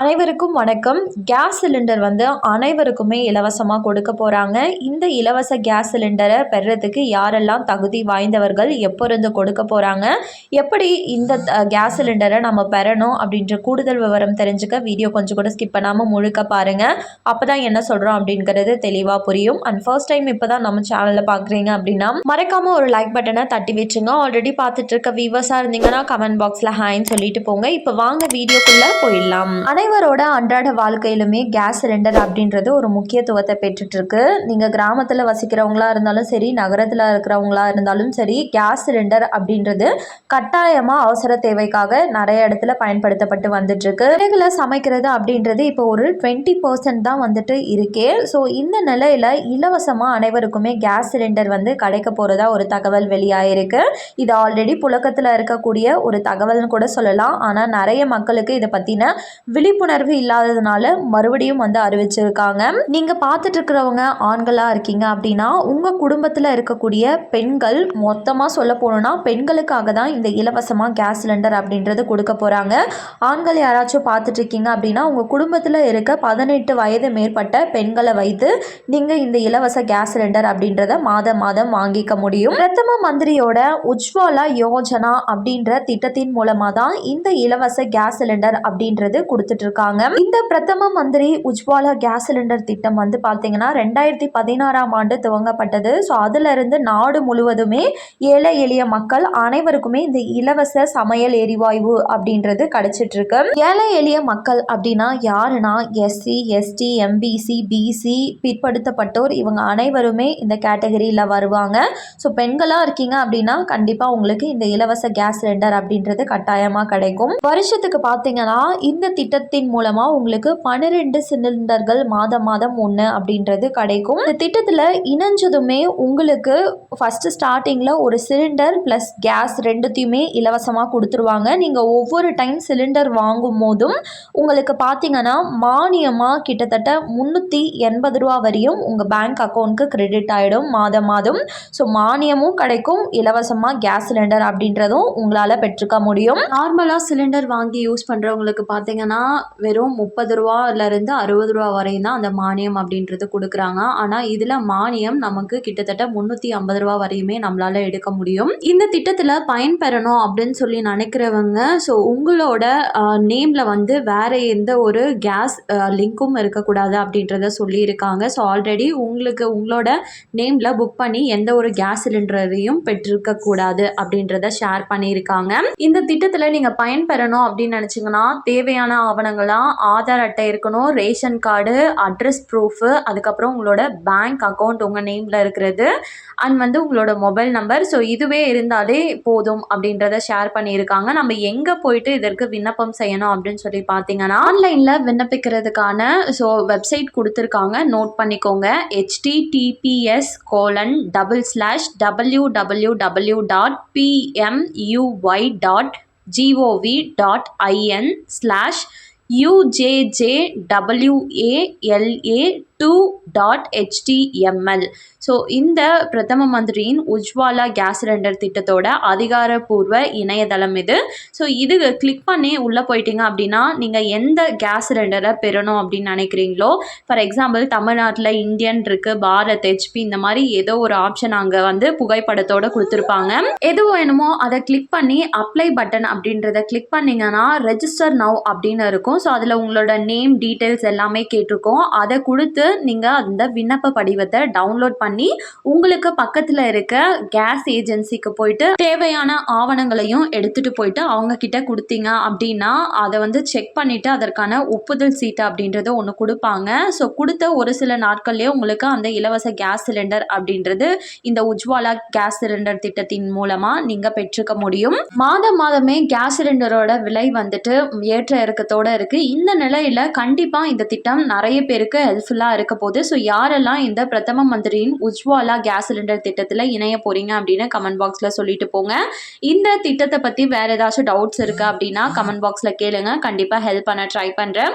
அனைவருக்கும் வணக்கம். Gas cylinder வந்து அனைவருக்குமே இலவசமாக கொடுக்க போகிறாங்க இந்த இலவச கேஸ் சிலிண்டரை பெறுறதுக்கு யாரெல்லாம் தகுதி வாய்ந்தவர்கள் எப்போ இருந்து கொடுக்க போகிறாங்க எப்படி இந்த கேஸ் சிலிண்டரை நம்ம பெறணும் அப்படின்ற கூடுதல் விவரம் தெரிஞ்சுக்க வீடியோ கொஞ்சம் கூட ஸ்கிப் பண்ணாமல் முழுக்க பாருங்கள் அப்போ தான் என்ன சொல்கிறோம் அப்படிங்கிறது தெளிவாக புரியும். அண்ட் ஃபர்ஸ்ட் டைம் இப்போ தான் நம்ம சேனலில் பார்க்குறீங்க அப்படின்னா மறக்காமல் ஒரு லைக் பட்டனை தட்டி வச்சுங்க. ஆல்ரெடி பார்த்துட்டு இருக்க வியூவர்ஸாக இருந்தீங்கன்னா கமெண்ட் பாக்ஸில் ஹாய்ன்னு சொல்லிட்டு போங்க. இப்போ வாங்க வீடியோக்குள்ளே போயிடலாம். ஆனால் அனைவரோட அன்றாட வாழ்க்கையிலுமே கேஸ் சிலிண்டர் அப்படின்றது ஒரு முக்கியத்துவத்தை பெற்றுட்ருக்கு நீங்கள் கிராமத்தில் வசிக்கிறவங்களா இருந்தாலும் சரி நகரத்தில் இருக்கிறவங்களா இருந்தாலும் சரி கேஸ் சிலிண்டர் அப்படின்றது கட்டாயமாக அவசர தேவைக்காக நிறைய இடத்துல பயன்படுத்தப்பட்டு வந்துட்டுருக்கு. இருக்கு சமைக்கிறது அப்படின்றது இப்போ ஒரு டுவெண்ட்டி பர்சன்ட் தான் வந்துட்டு இருக்கே. ஸோ இந்த நிலையில் இலவசமாக அனைவருக்குமே கேஸ் சிலிண்டர் வந்து கிடைக்க போகிறதா ஒரு தகவல் வெளியாகிருக்கு இது ஆல்ரெடி புழக்கத்தில் இருக்கக்கூடிய ஒரு தகவல்னு கூட சொல்லலாம். ஆனால் நிறைய மக்களுக்கு இதை பற்றின விழிப்புணர்வு இல்லாததுனால மறுபடியும் வந்து அறிவிச்சிருக்காங்க. நீங்கள் பார்த்துட்டு இருக்கிறவங்க ஆண்களாக இருக்கீங்க அப்படின்னா உங்கள் குடும்பத்தில் இருக்கக்கூடிய பெண்கள் மொத்தமாக சொல்ல போனோம்னா பெண்களுக்காக தான் இந்த இலவசமாக கேஸ் சிலிண்டர் அப்படின்றது கொடுக்க போகிறாங்க ஆண்கள் யாராச்சும் பார்த்துட்டு இருக்கீங்க அப்படின்னா உங்கள் குடும்பத்தில் இருக்க பதினெட்டு வயது மேற்பட்ட பெண்களை வைத்து நீங்கள் இந்த இலவச கேஸ் சிலிண்டர் அப்படின்றத மாதம் மாதம் வாங்கிக்க முடியும். பிரதம மந்திரியோட உஜ்வாலா யோஜனா அப்படின்ற திட்டத்தின் மூலமாக தான் இந்த இலவச கேஸ் சிலிண்டர் அப்படின்றது கொடுத்துட்டு இருக்காங்க இந்த பிரதம மந்திரி உஜ்வாலா கேஸ் சிலிண்டர் திட்டம் வந்து பார்த்தீங்கன்னா ரெண்டாயிரத்தி பதினாறாம் ஆண்டு துவங்கப்பட்டது. ஸோ அதுல இருந்து நாடு முழுவதுமே ஏழை எளிய மக்கள் அனைவருக்குமே இந்த இலவச சமையல் எரிவாயு அப்படின்றது கிடைச்சிட்டு இருக்கு ஏழை எளிய மக்கள் அப்படின்னா யாருன்னா எஸ்சி எஸ்டி எம்பிசி பிசி பிற்படுத்தப்பட்டோர். இவங்க அனைவருமே இந்த கேட்டகரியில் வருவாங்க. ஸோ பெண்களாக இருக்கீங்க அப்படின்னா கண்டிப்பாக உங்களுக்கு இந்த இலவச கேஸ் சிலிண்டர் அப்படின்றது கட்டாயமாக கிடைக்கும். வருஷத்துக்கு பார்த்தீங்கன்னா இந்த திட்டத்தை திட்டத்தின் மூலமாக உங்களுக்கு பன்னிரெண்டு சிலிண்டர்கள் மாதம் மாதம் ஒன்று அப்படின்றது கிடைக்கும். இந்த திட்டத்தில் இணைஞ்சதுமே உங்களுக்கு ஃபஸ்ட்டு ஸ்டார்டிங்கில் ஒரு சிலிண்டர் ப்ளஸ் கேஸ் ரெண்டுத்தையுமே இலவசமாக கொடுத்துருவாங்க. நீங்கள் ஒவ்வொரு டைம் சிலிண்டர் வாங்கும் போதும் உங்களுக்கு பார்த்தீங்கன்னா மானியமாக கிட்டத்தட்ட முந்நூற்றி எண்பது ரூபா வரையும் உங்கள் பேங்க் அக்கௌண்ட்க்கு கிரெடிட் ஆகிடும் மாதம் மாதம். ஸோ மானியமும் கிடைக்கும் இலவசமாக கேஸ் சிலிண்டர் அப்படின்றதும் உங்களால் பெற்றுக்க முடியும். நார்மலாக சிலிண்டர் வாங்கி யூஸ் பண்ணுறவங்களுக்கு பார்த்தீங்கன்னா வெறும் முப்பது ரூபாலேருந்து அறுபது ரூபா வரையும் தான் அந்த மானியம் அப்படின்றது கொடுக்குறாங்க. ஆனால் இதில் மானியம் நமக்கு கிட்டத்தட்ட முந்நூற்றி ஐம்பது ரூபா வரையுமே நம்மளால் எடுக்க முடியும். இந்த திட்டத்தில் பயன்பெறணும் அப்படின்னு சொல்லி நினைக்கிறவங்க ஸோ உங்களோட நேமில் வந்து வேறு எந்த ஒரு கேஸ் லிங்க்கும் இருக்கக்கூடாது அப்படின்றத சொல்லியிருக்காங்க. ஸோ ஆல்ரெடி உங்களுக்கு உங்களோட நேமில் புக் பண்ணி எந்த ஒரு கேஸ் சிலிண்டரையும் பெற்றிருக்கக்கூடாது அப்படின்றத ஷேர் பண்ணியிருக்காங்க. இந்த திட்டத்தில் நீங்கள் பயன்பெறணும் அப்படின்னு நினச்சிங்கன்னா தேவையான ஆவணம் ஆவணங்களாக ஆதார் அட்டை இருக்கணும் ரேஷன் கார்டு அட்ரஸ் ப்ரூஃபு அதுக்கப்புறம் உங்களோட பேங்க் அக்கௌண்ட் உங்கள் நேமில் இருக்கிறது அண்ட் வந்து உங்களோட மொபைல் நம்பர் ஸோ இதுவே இருந்தாலே போதும் அப்படின்றத ஷேர் பண்ணியிருக்காங்க. நம்ம எங்கே போயிட்டு இதற்கு விண்ணப்பம் செய்யணும் அப்படின்னு சொல்லி பார்த்தீங்கன்னா ஆன்லைனில் விண்ணப்பிக்கிறதுக்கான ஸோ வெப்சைட் கொடுத்துருக்காங்க. நோட் பண்ணிக்கோங்க. HTTPS colon double slash W W W dot PMUY dot GOV dot IN slash U J J W A L A two dot HTML so இந்த பிரதம மந்திரியின் உஜ்வாலா கேஸ் சிலிண்டர் திட்டத்தோட அதிகாரப்பூர்வ இணையதளம் இது. ஸோ இது கிளிக் பண்ணி உள்ளே போயிட்டீங்க அப்படின்னா நீங்கள் எந்த கேஸ் சிலிண்டரை பெறணும் அப்படின்னு நினைக்கிறீங்களோ ஃபார் எக்ஸாம்பிள் தமிழ்நாட்டில் இந்தியன் இருக்குது பாரத் ஹெச்பி இந்த மாதிரி ஏதோ ஒரு ஆப்ஷன் அங்கே வந்து புகைப்படத்தோடு கொடுத்துருப்பாங்க. எது வேணுமோ அதை கிளிக் பண்ணி அப்ளை பட்டன் அப்படின்றத கிளிக் பண்ணிங்கன்னா ரெஜிஸ்டர் நவ் அப்படின்னு இருக்கும். ஸோ அதில் உங்களோட நேம் டீட்டெயில்ஸ் எல்லாமே கேட்டிருக்கோம். அதை கொடுத்து நீங்கள் அந்த விண்ணப்ப படிவத்தை டவுன்லோட் பண்ணி உங்களுக்கு பக்கத்தில் இருக்க கேஸ் ஏஜென்சிக்கு போயிட்டு தேவையான ஆவணங்களையும் எடுத்துகிட்டு போயிட்டு அவங்க கிட்ட கொடுத்தீங்க அப்படின்னா அதை வந்து செக் பண்ணிவிட்டு அதற்கான ஒப்புதல் சீட்டு அப்படின்றது ஒன்று கொடுப்பாங்க. ஸோ கொடுத்த ஒரு சில நாட்கள்லேயே உங்களுக்கு அந்த இலவச கேஸ் சிலிண்டர் அப்படின்றது இந்த உஜ்வாலா கேஸ் சிலிண்டர் திட்டத்தின் மூலமாக நீங்கள் பெற்றுக்க முடியும். மாதம் மாதமே கேஸ் சிலிண்டரோட விலை வந்துட்டு ஏற்ற இறக்கத்தோடு இருக்குது இந்த நிலையில் கண்டிப்பாக இந்த திட்டம் நிறைய பேருக்கு ஹெல்ப்ஃபுல்லாக இருக்க போகுது. ஸோ யாரெல்லாம் இந்த பிரதம மந்திரியின் உஜ்வாலா கேஸ் சிலிண்டர் திட்டத்தில் இணைய போகிறீங்க அப்படின்னு கமெண்ட் பாக்ஸில் சொல்லிட்டு போங்க. இந்த திட்டத்தை பற்றி வேறு ஏதாச்சும் டவுட்ஸ் இருக்குது அப்படின்னா கமெண்ட் பாக்ஸில் கேளுங்க. கண்டிப்பாக ஹெல்ப் பண்ண ட்ரை பண்ணுறேன்